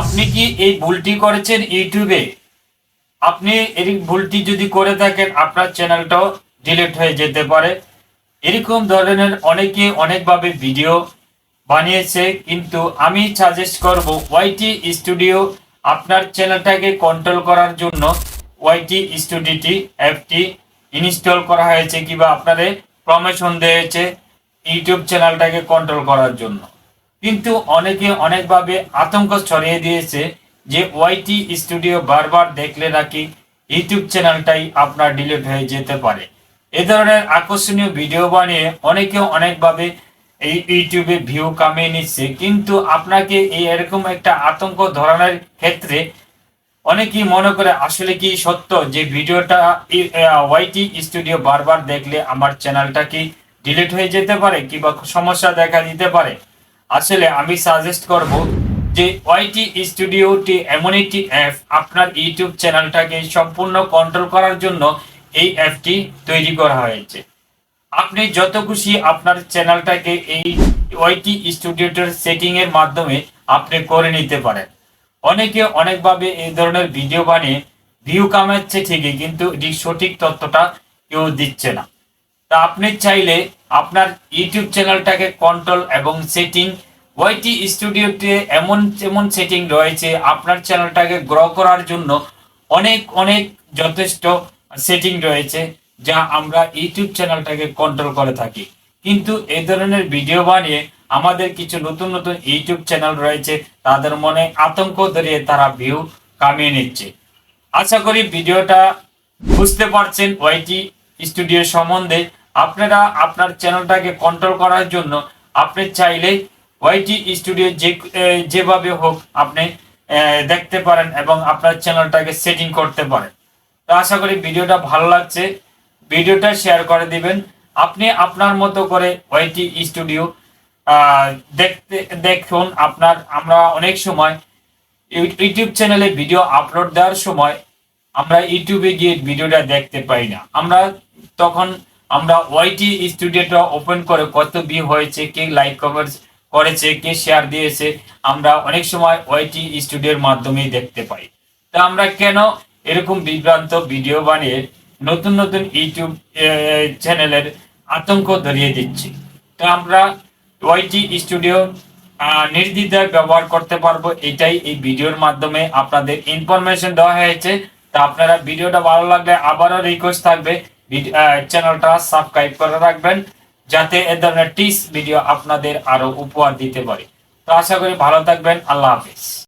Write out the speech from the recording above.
আপনি কি এই ভুলটি করেছেন ইউটিউবে? আপনি এই ভুলটি যদি করে থাকেন, আপনার চ্যানেলটাও ডিলিট হয়ে যেতে পারে। এরকম ধরনের অনেকে অনেকভাবে ভিডিও বানিয়েছে, কিন্তু আমি সাজেস্ট করব ওয়াইটি স্টুডিও আপনার চ্যানেলটাকে কন্ট্রোল করার জন্য ওয়াইটি স্টুডিওটি অ্যাপটি ইনস্টল করা হয়েছে কিংবা আপনাদের প্রমোশন দিয়েছে ইউটিউব চ্যানেলটাকে কন্ট্রোল করার জন্য। কিন্তু অনেকে অনেকভাবে আতঙ্ক ছড়িয়ে দিয়েছে যে ওয়াইটি স্টুডিও বারবার দেখলে নাকি ইউটিউব চ্যানেলটাই আপনার ডিলিট হয়ে যেতে পারে। এ ধরনের আকর্ষণীয় ভিডিও বানিয়ে অনেকে অনেকভাবে এই ইউটিউবে ভিউ কামিয়ে নিচ্ছে। কিন্তু আপনাকে এই এরকম একটা আতঙ্ক ধরানোর ক্ষেত্রে অনেকেই মনে করে, আসলে কি সত্য যে ভিডিওটা ওয়াইটি স্টুডিও বারবার দেখলে আমার চ্যানেলটা কি ডিলিট হয়ে যেতে পারে? কিংবা সমস্যা দেখা দিতে পারে? আসলে আমি সাজেস্ট করব যে ওয়াইটি স্টুডিওটি এমন একটি অ্যাপ আপনার ইউটিউব চ্যানেলটাকে সম্পূর্ণ কন্ট্রোল করার জন্য এই অ্যাপটি তৈরি করা হয়েছে। আপনি যত খুশি আপনার চ্যানেলটাকে এই ওয়াইটি স্টুডিওটার সেটিং এর মাধ্যমে আপনি করে নিতে পারেন। অনেকে অনেকভাবে এই ধরনের ভিডিও বানিয়ে ভিউ কামাচ্ছে ঠিকই, কিন্তু এটি সঠিক তথ্যটা কেউ দিচ্ছে না। তা আপনি চাইলে আপনার ইউটিউব চ্যানেলটাকে কন্ট্রোল এবং সেটিং ওয়াইটি স্টুডিওতে এমন এমন সেটিং রয়েছে, আপনার চ্যানেলটাকে গ্রো করার জন্য অনেক অনেক যথেষ্ট সেটিং রয়েছে, যা আমরা ইউটিউব চ্যানেলটাকে কন্ট্রোল করে থাকি। কিন্তু এই ধরনের ভিডিও বানিয়ে আমাদের কিছু নতুন নতুন ইউটিউব চ্যানেল রয়েছে, তাদের মনে আতঙ্ক ধরিয়ে তারা ভিউ কামিয়ে নিচ্ছে। আশা করি ভিডিওটা বুঝতে পারছেন ওয়াইটি স্টুডিও সম্বন্ধে। আপনারা আপনার চ্যানেলটাকে কন্ট্রোল করার জন্য আপনি চাইলে ওয়াইটি স্টুডিও যে যেভাবে হোক আপনি দেখতে পারেন এবং আপনার চ্যানেলটাকে সেটিং করতে পারেন। তো আশা করি ভিডিওটা ভালো লাগছে। ভিডিওটা শেয়ার করে দিবেন। আপনি আপনার মতো করে ওয়াইটি স্টুডিও দেখতে, দেখুন আপনার, আমরা অনেক সময় ইউ- ইউটিউব চ্যানেলে ভিডিও আপলোড দেওয়ার সময় আমরা ইউটিউবে গিয়ে ভিডিওটা দেখতে পাই না। আমরা তখন আমরা ওয়াইটি স্টুডিওটা ওপেন করে কত ভিউ হয়েছে, কে লাইক কমেন্টস করেছে, কে শেয়ার দিয়েছে, আমরা অনেক সময় ওয়াইটি স্টুডিওর মাধ্যমেই দেখতে পাই। তা আমরা কেন এরকম বিভ্রান্ত ভিডিও বানিয়ে নতুন নতুন ইউটিউব চ্যানেলের আতঙ্ক ধরিয়ে দিচ্ছি? তো আমরা ওয়াইটি স্টুডিও নির্দ্বিধায় ব্যবহার করতে পারব, এটাই এই ভিডিওর মাধ্যমে আপনাদের ইনফরমেশন দেওয়া হয়েছে। তা আপনারা ভিডিওটা ভালো লাগলে আবারও রিকোয়েস্ট থাকবে। চ্যানেলটা সাবস্ক্রাইব করে রাখবেন, যাতে এ ধরনের টিস ভিডিও আপনাদের আরও উপহার দিতে পারে। তো আশা করি ভালো থাকবেন, আল্লাহ হাফিজ।